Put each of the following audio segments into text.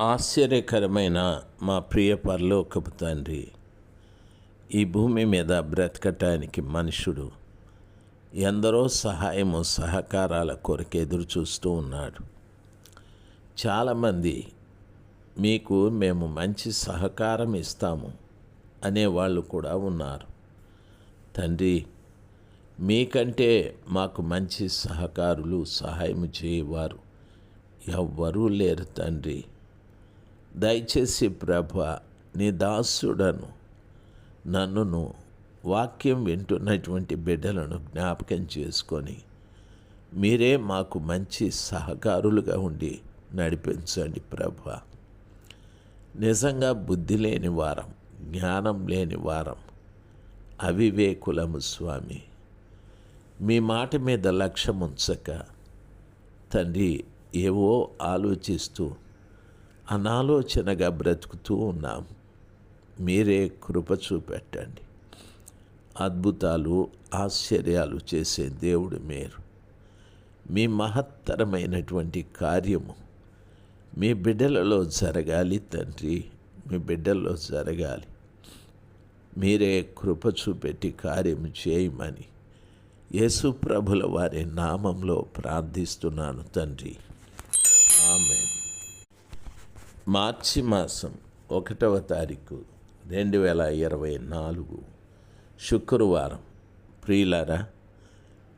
ఆశ్చర్యకరమైన మా ప్రియ పరలోకపు తండ్రి ఈ భూమి మీద బ్రతకటానికి మనుషుడు ఎందరో సహాయము సహకారాల కొరకు ఎదురు చూస్తూ ఉన్నాడు. చాలామంది మీకు మేము మంచి సహకారం ఇస్తాము అనేవాళ్ళు కూడా ఉన్నారు. తండ్రి మీకంటే మాకు మంచి సహకారులు సహాయం చేయవారు ఎవ్వరూ లేరు తండ్రి. దయచేసి ప్రభ నీ దాసుడను నన్నును వాక్యం వింటున్నటువంటి బిడ్డలను జ్ఞాపకం చేసుకొని మీరే మాకు మంచి సహకారులుగా ఉండి నడిపించండి ప్రభ. నిజంగా బుద్ధి లేని వారం జ్ఞానం లేని వారం అవివేకులము స్వామి. మీ మాట మీద లక్ష్యం ఉంచక తండ్రి ఏవో ఆలోచిస్తూ అనాలోచనగా బ్రతుకుతూ ఉన్నాం. మీరే కృప చూపెట్టండి. అద్భుతాలు ఆశ్చర్యాలు చేసే దేవుడు మీరు. మీ మహత్తరమైనటువంటి కార్యము మీ బిడ్డలలో జరగాలి తండ్రి మీ బిడ్డల్లో జరగాలి. మీరే కృప చూపెట్టి కార్యం చేయమని యేసు ప్రభుల వారి నామంలో ప్రార్థిస్తున్నాను తండ్రి. ఆమె మార్చి మాసం ఒకటవ తారీఖు రెండు వేల ఇరవై నాలుగు శుక్రవారం. ప్రియులారా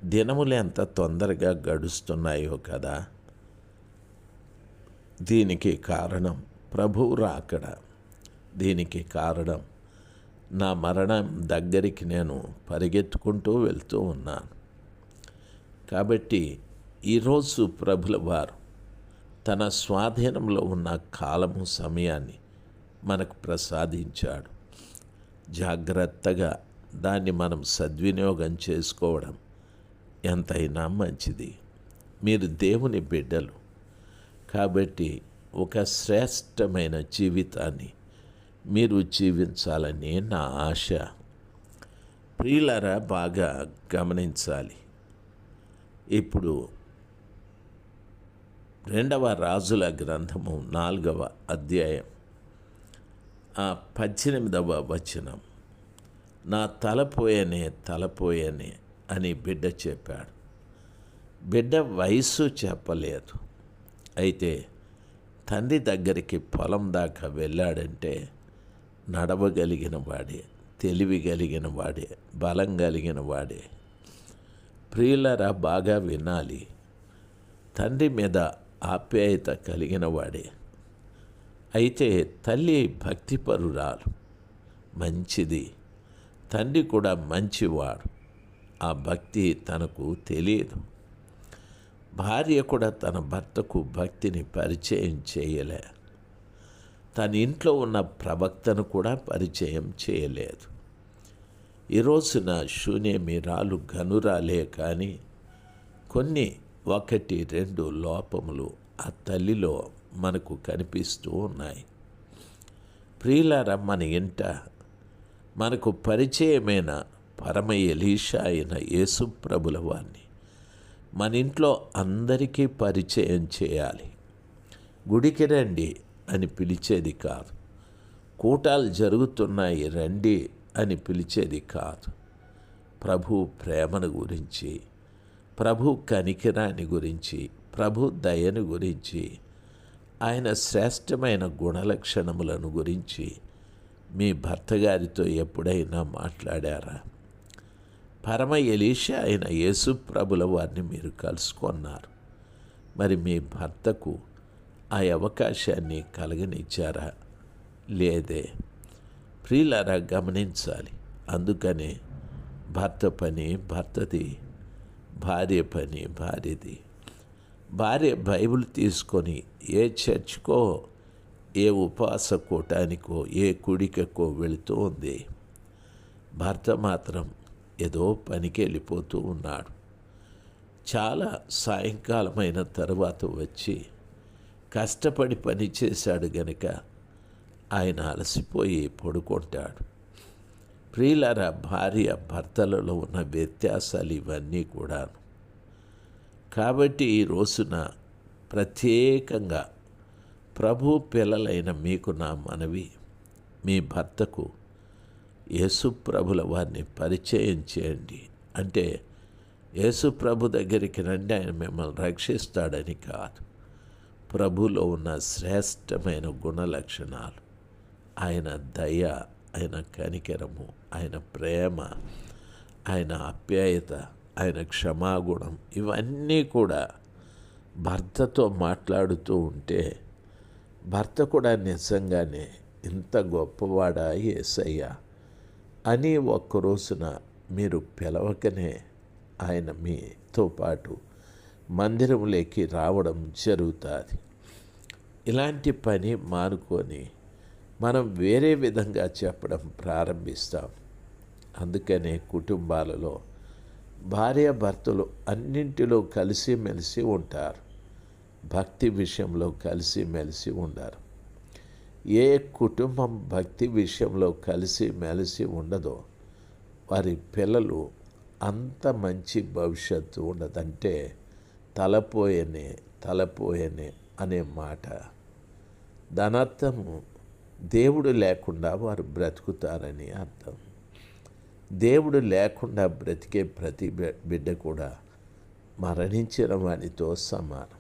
దినములు ఎంత తొందరగా గడుస్తున్నాయో కదా. దీనికి కారణం ప్రభువు రాకడ. దీనికి కారణం నా మరణం దగ్గరికి నేను పరిగెత్తుకుంటూ వెళ్తూ ఉన్నాను. కాబట్టి ఈరోజు ప్రభుల వారు తన స్వాధీనంలో ఉన్న కాలము సమయాన్ని మనకు ప్రసాదించాడు. జాగ్రత్తగా దాన్ని మనం సద్వినియోగం చేసుకోవడం ఎంతైనా మంచిది. మీరు దేవుని బిడ్డలు కాబట్టి ఒక శ్రేష్టమైన జీవితాన్ని మీరు జీవించాలని నా ఆశ. ప్రియులరా బాగా గమనించాలి. ఇప్పుడు రెండవ రాజుల గ్రంథము నాలుగవ అధ్యాయం. ఆ పద్దెనిమిదవ వచనం. నా తలపోయనే తలపోయనే అని బిడ్డ చెప్పాడు. బిడ్డ వయసు చెప్పలేదు. అయితే తండ్రి దగ్గరికి పొలం దాకా వెళ్ళాడంటే నడవగలిగిన వాడే తెలివి కలిగిన వాడే బలం కలిగిన వాడే. ప్రియులరా బాగా వినాలి. తండ్రి మీద ఆప్యాయత కలిగిన వాడే. అయితే తల్లి భక్తిపరురాలు. మంచిది. తండ్రి కూడా మంచివాడు. ఆ భక్తి తనకు తెలియదు. భార్య కూడా తన భర్తకు భక్తిని పరిచయం చేయలే. తన ఇంట్లో ఉన్న ప్రవక్తను కూడా పరిచయం చేయలేదు. ఈ శూన్యమిరాలు గనురాలే కానీ కొన్ని ఒకటి రెండు లోపములు ఆ తల్లిలో మనకు కనిపిస్తూ ఉన్నాయి. ప్రియులార మన ఇంట మనకు పరిచయమైన పరమ ఎలీషా అయిన యేసు ప్రభుల వారిని మన ఇంట్లో అందరికీ పరిచయం చేయాలి. గుడికి రండి అని పిలిచేది కాదు. కూటాలు జరుగుతున్నాయి రండి అని పిలిచేది కాదు. ప్రభు ప్రేమను గురించి ప్రభు కనికిరాని గురించి ప్రభు దయను గురించి ఆయన శ్రేష్టమైన గుణలక్షణములను గురించి మీ భర్త గారితో ఎప్పుడైనా మాట్లాడారా? పరమ ఎలీష అయిన యేసు ప్రభుల వారిని మీరు కలుసుకున్నారు. మరి మీ భర్తకు ఆ అవకాశాన్ని కలగనిచ్చారా? లేదే. ప్రియులారా గమనించాలి. అందుకనే భర్త పని భర్తది భార్య పని భార్యది. భార్య బైబిల్ తీసుకొని ఏ చర్చ్కో ఏ ఉపవాస కూటానికో ఏ కుడికకో వెళుతూ ఉంది. భర్త మాత్రం ఏదో పనికి వెళ్ళిపోతూ ఉన్నాడు. చాలా సాయంకాలమైన తర్వాత వచ్చి కష్టపడి పని చేశాడు గనుక ఆయన అలసిపోయి పడుకుంటాడు. ప్రియులర భార్య భర్తలలో ఉన్న వ్యత్యాసాలు ఇవన్నీ కూడాను. కాబట్టి ఈ రోజున ప్రత్యేకంగా ప్రభు పిల్లలైన మీకు నా మనవి మీ భర్తకు యేసుప్రభుల వారిని పరిచయం చేయండి. అంటే యేసుప్రభు దగ్గరికి రండి ఆయన మిమ్మల్ని రక్షిస్తాడని కాదు. ప్రభులో ఉన్న శ్రేష్టమైన గుణ లక్షణాలు ఆయన దయ ఆయన కనికరము ఆయన ప్రేమ ఆయన ఆప్యాయత ఆయన క్షమాగుణం ఇవన్నీ కూడా భర్తతో మాట్లాడుతూ ఉంటే భర్త కూడా నిజంగానే ఇంత గొప్పవాడా ఏసయ్యా అని ఒక్క రోజున మీరు పిలవకనే ఆయన మీతో పాటు మందిరంలోకి రావడం జరుగుతుంది. ఇలాంటి పని మానుకొని మనం వేరే విధంగా చెప్పడం ప్రారంభిస్తాం. అందుకనే కుటుంబాలలో భార్యాభర్తలు అన్నింటిలో కలిసిమెలిసి ఉంటారు. భక్తి విషయంలో కలిసిమెలిసి ఉండరు. ఏ కుటుంబం భక్తి విషయంలో కలిసి మెలిసి ఉండదో వారి పిల్లలు అంత మంచి భవిష్యత్తు ఉండదంటే తలపోయనే తలపోయనే అనే మాట. దానర్థము దేవుడు లేకుండా వారు బ్రతుకుతారని అర్థం. దేవుడు లేకుండా బ్రతికే ప్రతి బిడ్డ కూడా మరణించిన వానితో సమానం.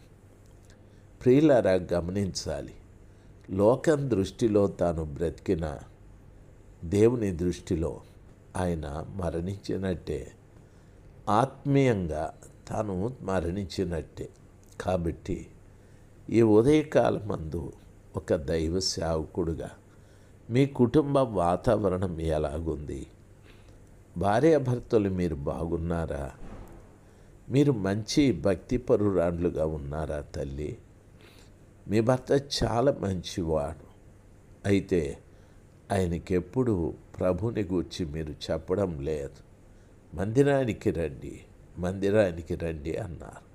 ప్రియులారా గమనించాలి. లోకం దృష్టిలో తాను బ్రతికిన దేవుని దృష్టిలో ఆయన మరణించినట్టే. ఆత్మీయంగా తాను మరణించినట్టే. కాబట్టి ఈ ఉదయకాలం మందు ఒక దైవ సేవకుడుగా. మీ కుటుంబ వాతావరణం ఎలాగుంది? భార్యాభర్తలు మీరు బాగున్నారా? మీరు మంచి భక్తిపరురాండ్లుగా ఉన్నారా తల్లి? మీ భర్త చాలా మంచివాడు. అయితే ఆయనకెప్పుడు ప్రభుని గూర్చి మీరు చెప్పడం లేదు. మందిరానికి రండి మందిరానికి రండి అన్నారు.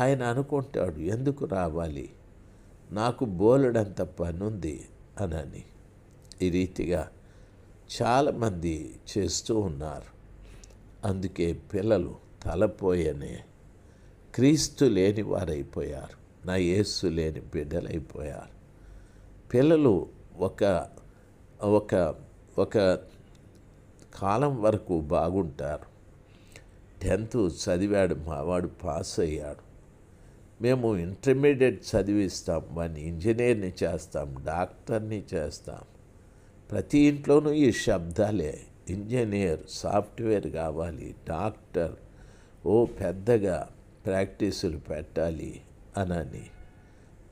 ఆయన అనుకుంటాడు ఎందుకు రావాలి? నాకు బోలెడంత పనుంది అనని ఈ రీతిగా చాలామంది చేస్తూ ఉన్నారు. అందుకే పిల్లలు తలపోయనే క్రీస్తు లేని వారైపోయారు నా యేసు లేని బిడ్డలైపోయారు. పిల్లలు ఒక ఒక ఒక కాలం వరకు బాగుంటారు. టెన్త్ చదివాడు మావాడు పాస్ అయ్యాడు మేము ఇంటర్మీడియట్ చదివిస్తాం వాడిని ఇంజనీర్ని చేస్తాం డాక్టర్ని చేస్తాం. ప్రతి ఇంట్లోనూ ఈ శబ్దాలే. ఇంజనీర్ సాఫ్ట్వేర్ కావాలి డాక్టర్ ఓ పెద్దగా ప్రాక్టీసులు పెట్టాలి అనని.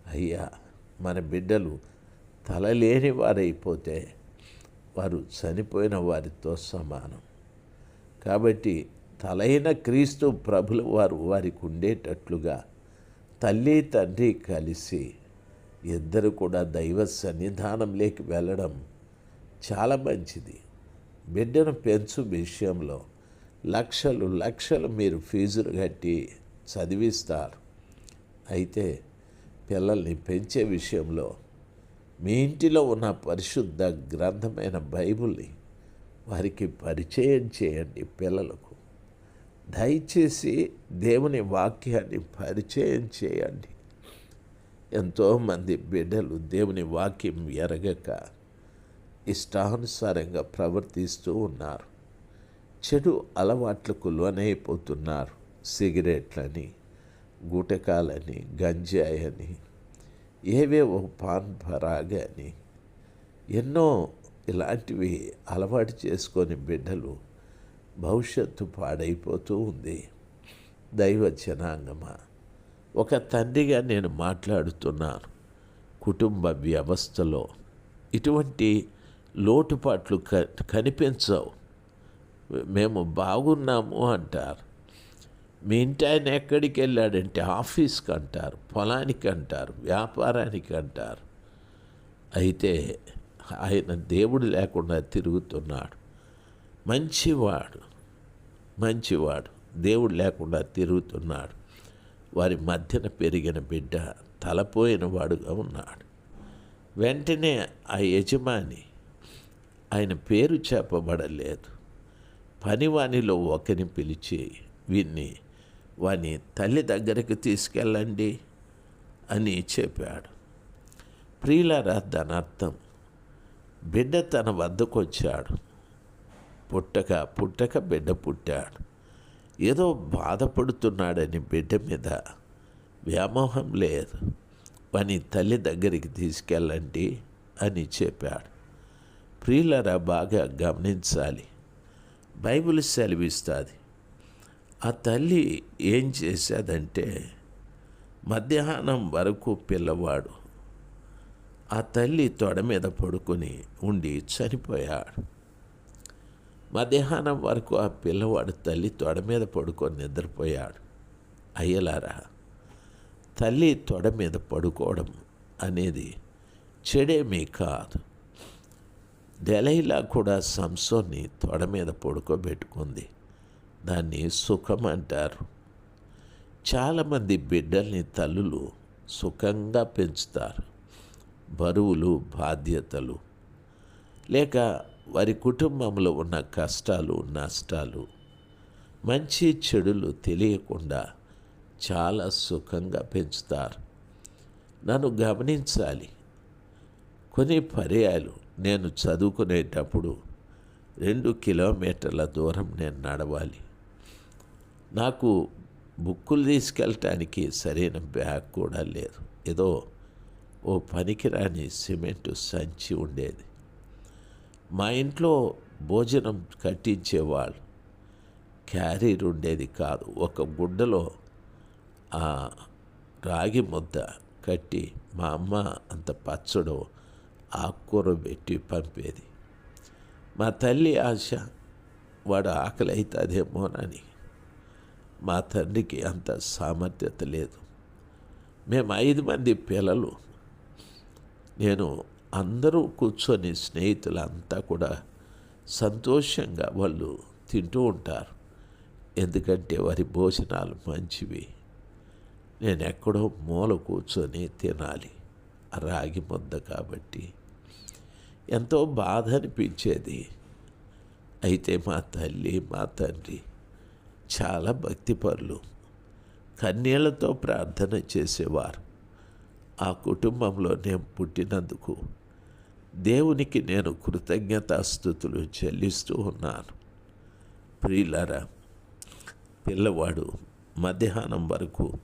అయ్యా మన బిడ్డలు తలలేని వారైపోతే వారు చనిపోయిన వారితో సమానం. కాబట్టి తలైన క్రీస్తు ప్రభుల వారు వారికి ఉండేటట్లుగా తల్లి తండ్రి కలిసి ఇద్దరు కూడా దైవ సన్నిధానంలోకి వెళ్ళడం చాలా మంచిది. బిడ్డను పెంచు విషయంలో లక్షలు లక్షలు మీరు ఫీజులు కట్టి చదివిస్తారు. అయితే పిల్లల్ని పెంచే విషయంలో మీ ఇంటిలో ఉన్న పరిశుద్ధ గ్రంథమైన బైబుల్ని వారికి పరిచయం చేయండి పిల్లలకు. దయచేసి దేవుని వాక్యాన్ని పరిచయం చేయండి. ఎంతోమంది బిడ్డలు దేవుని వాక్యం ఎరగక ఇష్టానుసారంగా ప్రవర్తిస్తూ ఉన్నారు. చెడు అలవాట్లకు లోనైపోతున్నారు. సిగరెట్లని గుటకాలని గంజాయని ఏవేవో పాన్ పరాగని ఎన్నో ఇలాంటివి అలవాటు చేసుకొని బిడ్డలు భవిష్యత్తు పాడైపోతూ ఉంది. దైవ జనాంగమా ఒక తండ్రిగా నేను మాట్లాడుతున్నాను. కుటుంబ వ్యవస్థలో ఇటువంటి లోటుపాట్లు క కనిపించవు. మేము బాగున్నాము అంటారు. మీ ఇంటి ఆయన ఎక్కడికి వెళ్ళాడంటే ఆఫీస్కి అంటారు పొలానికి అంటారు వ్యాపారానికి అంటారు. అయితే ఆయన దేవుడు లేకుండా తిరుగుతున్నాడు. మంచివాడు మంచివాడు దేవుడు లేకుండా తిరుగుతున్నాడు. వారి మధ్యన పెరిగిన బిడ్డ తలపోయిన వాడుగా ఉన్నాడు. వెంటనే ఆ యజమాని ఆయన పేరు చెప్పబడలేదు. పనివానిలో ఒకరిని పిలిచి వీన్ని వాని తల్లి దగ్గరికి తీసుకెళ్ళండి అని చెప్పాడు. ప్రియులారా దాని అర్థం బిడ్డ తన వద్దకు వచ్చాడు పుట్టక పుట్టక బిడ్డ పుట్టాడు. ఏదో బాధపడుతున్నాడని బిడ్డ మీద వ్యామోహం లేదు. వాని తల్లి దగ్గరికి తీసుకెళ్ళండి అని చెప్పాడు. ప్రియులరా బాగా గమనించాలి. బైబిల్ సెలవిస్తుంది. ఆ తల్లి ఏం చేశాదంటే మధ్యాహ్నం వరకు పిల్లవాడు ఆ తల్లి తొడ మీద పడుకొని ఉండి చనిపోయాడు. మధ్యాహ్నం వరకు ఆ పిల్లవాడు తల్లి తొడ మీద పడుకొని నిద్రపోయాడు. అయ్యలారా తల్లి తొడ మీద పడుకోవడం అనేది చెడేమీ కాదు. డెలైలా కూడా సంసోన్ని తొడ మీద పడుకోబెట్టుకుంది. దాన్ని సుఖం అంటారు. చాలామంది బిడ్డల్ని తల్లులు సుఖంగా పెంచుతారు. బరువులు బాధ్యతలు. లేక వారి కుటుంబంలో ఉన్న కష్టాలు నష్టాలు మంచి చెడులు తెలియకుండా చాలా సుఖంగా పెంచుతారు. నన్ను గమనించాలి. కొన్ని పర్యాలు నేను చదువుకునేటప్పుడు రెండు కిలోమీటర్ల దూరం నేను నడవాలి. నాకు బుక్కులు తీసుకెళ్ళటానికి సరైన బ్యాగ్ కూడా లేదు. ఏదో ఓ పనికిరాని సిమెంటు సంచి ఉండేది. మా ఇంట్లో భోజనం కట్టించేవాళ్ళు. క్యారీర్ ఉండేది కాదు. ఒక గుడ్డలో ఆ రాగి ముద్ద కట్టి మా అమ్మ అంత పచ్చడో ఆకుకూర పెట్టి పంపేది. మా తల్లి ఆశ వాడు ఆకలి అవుతుందేమోనని మా తండ్రికి అంత సామర్థ్యత లేదు. మేము ఐదు మంది పిల్లలు. నేను అందరూ కూర్చొని స్నేహితులంతా కూడా సంతోషంగా వాళ్ళు తింటూ ఉంటారు. ఎందుకంటే వారి భోజనాలు మంచివి. నేను ఎక్కడో మూల కూర్చొని తినాలి. రాగి ముద్ద కాబట్టి. ఎంతో బాధ అనిపించేది. అయితే మా తల్లి మా తండ్రి చాలా భక్తిపరులు. కన్నీళ్ళతో ప్రార్థన చేసేవారు. ఆ కుటుంబంలో నేను పుట్టినందుకు దేవునికి నేను కృతజ్ఞతాస్థుతులు చెల్లిస్తూ ఉన్నాను. ప్రియులరా పిల్లవాడు మధ్యాహ్నం వరకు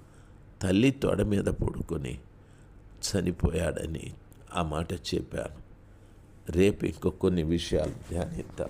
తల్లి తొడ మీద పడుకొని చనిపోయాడని ఆ మాట చెప్పాను. రేపు ఇంకో కొన్ని విషయాలు ధ్యానిద్దాం.